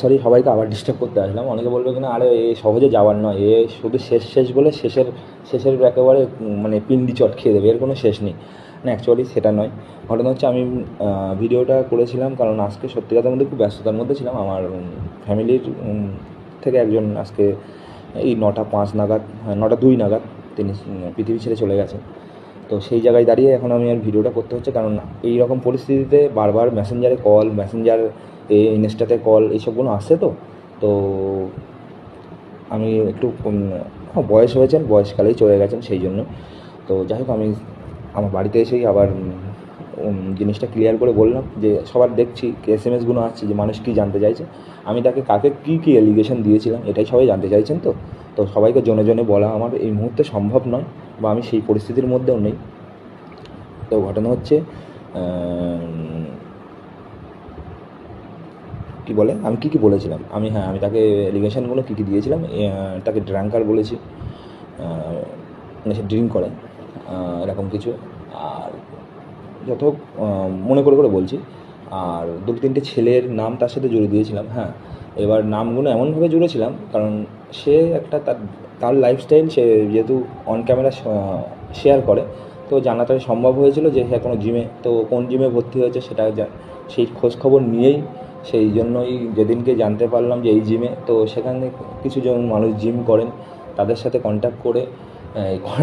Sorry সবাইকে আবার disturb করতে আসলাম। অনেকে বলবে কিনা, আরে এ সহজে যাওয়ার নয়, এ শুধু শেষ শেষ বলে শেষের শেষের একেবারে মানে পিন্ডি চট খেয়ে দেবে, এর কোনো শেষ নেই। না অ্যাকচুয়ালি সেটা নয়। ঘটনা হচ্ছে আমি ভিডিওটা করেছিলাম কারণ আজকে সত্যি কথার মধ্যে খুব ব্যস্ততার মধ্যে ছিলাম। আমার ফ্যামিলির থেকে একজন আজকে এই নটা পাঁচ নাগাদ, নটা দুই নাগাদ তিনি পৃথিবী ছেড়ে চলে গেছেন। তো সেই জায়গায় দাঁড়িয়ে এখন আমি আর ভিডিওটা করতে হচ্ছে। কারণ এই রকম পরিস্থিতিতে বারবার মেসেঞ্জারে কল মেসেঞ্জার ইনস্টাতে কল এইসবগুলো আসে তো। তো আমি একটু হ্যাঁ, বয়স হয়েছেন বয়সকালেই চলে গেছেন সেই জন্য। তো যাই হোক আমি আমার বাড়িতে এসেই আবার জিনিসটা ক্লিয়ার করে বললাম যে সবার দেখছি এস এম এসগুলো আসছে যে মানুষ কী জানতে চাইছে। আমি তাকে কাকে কী কী এলিগেশন দিয়েছিলাম, এটাই সবাই জানতে চাইছেন তো? তো সবাইকে জনে জনে বলা আমার এই মুহূর্তে সম্ভব নয় বা আমি সেই পরিস্থিতির মধ্যেও নেই। তো ঘটনা হচ্ছে কি বলে? আমি কী কী বলেছিলাম? আমি হ্যাঁ আমি তাকে এলিগেশনগুলো কী কী দিয়েছিলাম? তাকে ড্রাঙ্কার বলেছি মানে সে ড্রিঙ্ক করে এরকম কিছু। আর যত মনে করে করে বলছি। আর দু তিনটে ছেলের নাম তার সাথে জুড়ে দিয়েছিলাম হ্যাঁ। এবার নামগুলো এমনভাবে জুড়েছিলাম, কারণ সে একটা তার তার লাইফস্টাইল সে যেহেতু অন ক্যামেরা শেয়ার করে, তো জানাটাই সম্ভব হয়েছিল যে হ্যাঁ কোনো জিমে তো কোন জিমে ভর্তি হয়েছে সেটা সেই খোঁজ খবর নিয়েই, সেই জন্যই যেদিনকে জানতে পারলাম যে এই জিমে তো সেখানে কিছু জন মানুষ জিম করেন, তাদের সাথে কন্ট্যাক্ট করে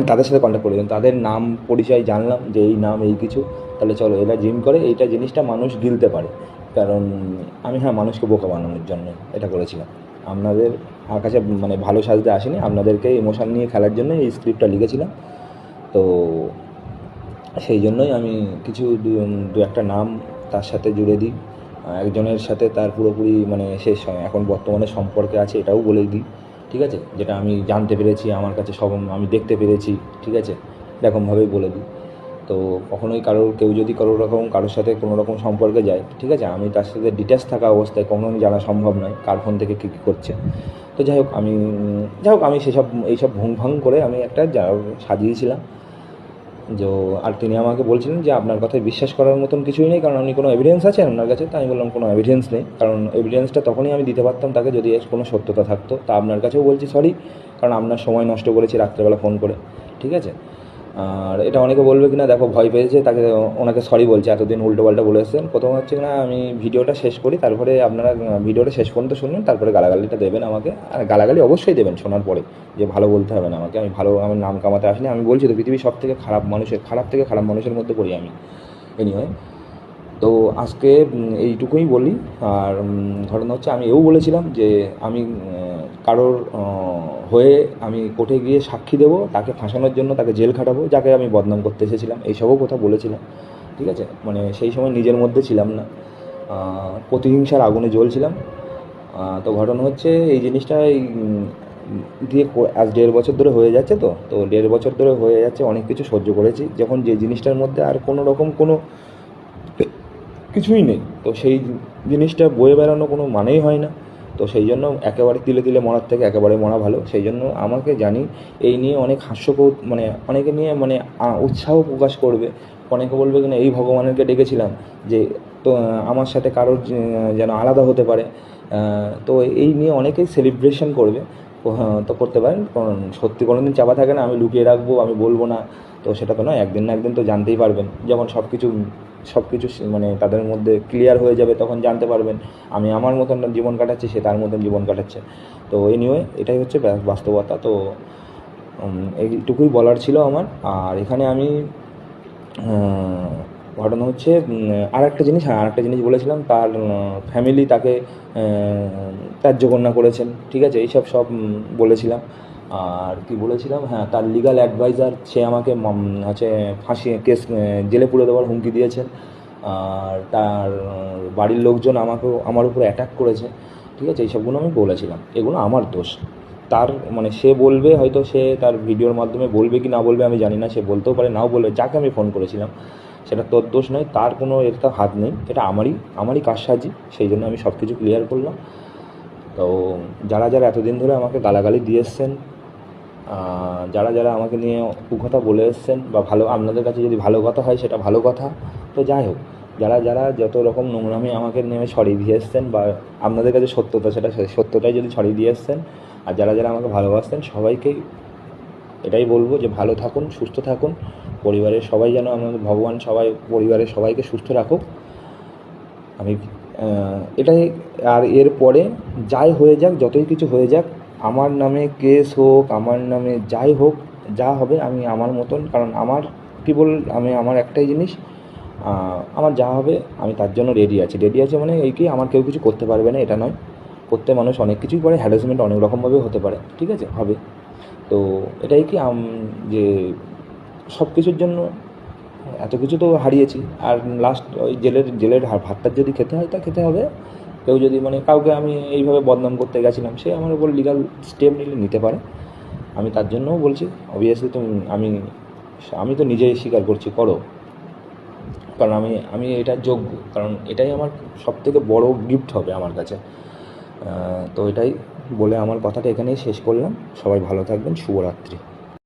তাদের সাথে কন্ট্যাক্ট করে তাদের নাম, পরিচয় জানলাম যে এই নাম, এই কিছু, তাহলে চলো, এরা জিম করে, এইটা জিনিসটা মানুষ গিলতে পারে। কারণ আমি হ্যাঁ মানুষকে বোকা বানানোর জন্য এটা করেছিলাম। আপনাদের আমার কাছে মানে ভালো সাজতে আসেনি। আপনাদেরকে ইমোশন নিয়ে খেলার জন্য এই স্ক্রিপ্টটা লিখেছিলাম। তো সেই জন্যই আমি কিছু দু- একটা নাম তার সাথে জুড়ে দিই। একজনের সাথে তার পুরোপুরি মানে স- এখন বর্তমানে সম্পর্কে আছে, এটাও বলে দিই। ঠিক আছে? যেটা আমি জানতে পেরেছি, আমার কাছে সব আমি দেখতে পেরেছি, ঠিক আছে? এরকমভাবেই বলে দিই। তো কখনোই কারোর কেউ যদি কারও রকম, কারোর সাথে কোনো রকম সম্পর্কে যায়, ঠিক আছে? আমি তার সাথে ডিটেলস থাকা অবস্থায় কখনোই জানা সম্ভব নয় কার ফোন থেকে কী কী করছে। তো যাই হোক, আমি যাই হোক, আমি সেসব, এইসব ভুং ভাং করে আমি একটা সাজিয়েছিলাম। যে আর তিনি আমাকে বলছিলেন যে আপনার কথায় বিশ্বাস করার মতন কিছুই নেই, কারণ আপনি কোনো এভিডেন্স আছেন আপনার কাছে তো আমি বললাম কোনো এভিডেন্স নেই। কারণ এভিডেন্সটা তখনই আমি দিতে পারতাম তাকে যদি কোনো সত্যতা থাকতো। তা আপনার কাছেও বলছি সরি কারণ আপনার সময় নষ্ট করেছি রাত্রেবেলা ফোন করে, ঠিক আছে? আর এটা অনেকে বলবে কিনা, দেখো ভয় পেয়েছে, তাকে ওনাকে সরি বলছে, এতদিন উল্টো পাল্টা বলে এসেছেন। প্রথম হচ্ছে কিনা, আমি ভিডিওটা শেষ করি, তারপরে আপনারা ভিডিওটা শেষ পর্যন্ত শুনবেন তারপরে গালাগালিটা দেবেন আমাকে। আর গালাগালি অবশ্যই দেবেন শোনার পরে, যে ভালো বলতে হবে না আমাকে। আমি ভালো, আমার নাম কামাতে আসলে আমি বলছি তো পৃথিবীর সব থেকে খারাপ মানুষের, খারাপ থেকে খারাপ মানুষের মধ্যে পড়ি আমি। এনিওয়ে তো আজকে এইটুকুই বলি। আর ঘটনা হচ্ছে আমি এও বলেছিলাম যে আমি কারোর হয়ে আমি কোর্টে গিয়ে সাক্ষী দেবো, তাকে ফাঁসানোর জন্য তাকে জেল খাটাবো, যাকে আমি বদনাম করতে এসেছিলাম, এইসবও কথা বলেছিলাম। ঠিক আছে? মানে সেই সময় নিজের মধ্যে ছিলাম না। প্রতিহিংসার আগুনে জ্বলছিলাম। তো ঘটনা হচ্ছে এই জিনিসটা, এই দিয়ে আজ দেড় বছর ধরে হয়ে যাচ্ছে তো। তো দেড় বছর ধরে হয়ে যাচ্ছে, অনেক কিছু সহ্য করেছি। যখন যে জিনিসটার মধ্যে আর কোনো রকম কোনো কিছুই নেই। তো সেই জিনিসটা বয়ে বেড়ানো কোনো মানেই হয় না। তো সেই জন্য একেবারে তিলে তিলে মরার থেকে একেবারে মরা ভালো। সেই জন্য আমাকে জানি এই নিয়ে অনেক হাস্যকর মানে অনেকে নিয়ে মানে উৎসাহ প্রকাশ করবে। অনেকে বলবে কিনা এই ভগবানেরকে ডেকেছিলাম যে তো আমার সাথে কারোর যেন আলাদা হতে পারে। তো এই নিয়ে অনেকেই সেলিব্রেশন করবে। হ্যাঁ, তো করতে পারেন। কারণ সত্যি কোনো দিন চাপা থাকে না আমি লুকিয়ে রাখব আমি বলব না। তো সেটা তো নয় একদিন না একদিন তো জানতেই পারবেন। যেমন সব কিছু সব কিছু মানে তাদের মধ্যে ক্লিয়ার হয়ে যাবে, তখন জানতে পারবেন, আমি আমার মতন জীবন কাটাচ্ছি, সে তার মতন জীবন কাটাচ্ছে। তো এনিওয়ে এটাই হচ্ছে বাস্তবতা। তো এইটুকুই বলার ছিল আমার। আর এখানে আমি ঘটনা হচ্ছে আর একটা জিনিস হ্যাঁ আর একটা জিনিস বলেছিলাম, তার ফ্যামিলি তাকে ত্যায্য কন্যা করেছেন, ঠিক আছে? এইসব সব বলেছিলাম। আর কি বলেছিলাম? হ্যাঁ তার লিগাল অ্যাডভাইজার সে আমাকে হচ্ছে ফাঁসি, কেস জেলে পুরে দেওয়ার হুমকি দিয়েছেন আর তার বাড়ির লোকজন আমাকেও, আমার উপর অ্যাটাক করেছে। ঠিক আছে? এইসবগুলো আমি বলেছিলাম। এগুলো আমার দোষ। তার মানে সে বলবে, হয়তো সে তার ভিডিওর মাধ্যমে বলবে কি না বলবে আমি জানি না, সে বলতেও পারে, নাও বলবে। যাকে আমি ফোন করেছিলাম, সেটা তোর দোষ নয়, তার কোনো একটা হাত নেই। এটা আমারই আমারই কারসাজি, সেই জন্য আমি সব কিছু ক্লিয়ার করলাম। তো যারা যারা এতদিন ধরে আমাকে গালাগালি দিয়ে এসছেন যারা যারা আমাকে নিয়ে কুকথা বলে এসছেন বা ভালো, আপনাদের কাছে যদি ভালো কথা হয়, সেটা ভালো কথা। তো যাই হোক, যারা যারা যত রকম নোংরামি আমাকে নেমে ছড়িয়ে দিয়ে এসছেন বা আপনাদের কাছে সত্যতা, সেটা সত্যটাই যদি ছড়িয়ে দিয়ে এসছেন আর যারা যারা আমাকে ভালোবাসতেন সবাইকেই এটাই বলব যে ভালো থাকুন, সুস্থ থাকুন। পরিবারের সবাই যেন আমাদের, ভগবান সবাই, পরিবারের সবাইকে সুস্থ রাখুক। আমি এটাই, আর এর পরে যাই হয়ে যাক, যতই কিছু হয়ে যাক আমার নামে কেস হোক, আমার নামে যাই হোক, যা হবে আমি আমার মতন, কারণ আমার কী বল, আমি আমার একটাই জিনিস আমার যা হবে আমি তার জন্য রেডি আছি। রেডি আছে মানে এই কি, আমার কেউ কিছু করতে পারবে না, এটা নয়। করতে মানুষ অনেক কিছুই করে হ্যারাসমেন্ট অনেক রকমভাবে হতে পারে, ঠিক আছে? হবে। তো এটাই কি যে সব কিছুর জন্য এত কিছু তো হারিয়েছি, আর লাস্ট ওই জেলের জেলের ভাতটা যদি খেতে হয়, তা খেতে হবে। কেউ যদি মানে কাউকে আমি এইভাবে বদনাম করতে গেছিলাম, সে আমার উপর লিগাল স্টেপ নিলে নিতে পারে। আমি তার জন্যও বলছি অবভিয়াসলি তুমি, আমি আমি তো নিজেই স্বীকার করছি, করো। কারণ আমি আমি এটা যোগ্য, কারণ এটাই আমার সব থেকে বড় গিফট হবে আমার কাছে। তো এটাই বলে আমার কথাটা এখানেই শেষ করলাম। সবাই ভালো থাকবেন, শুভরাত্রি।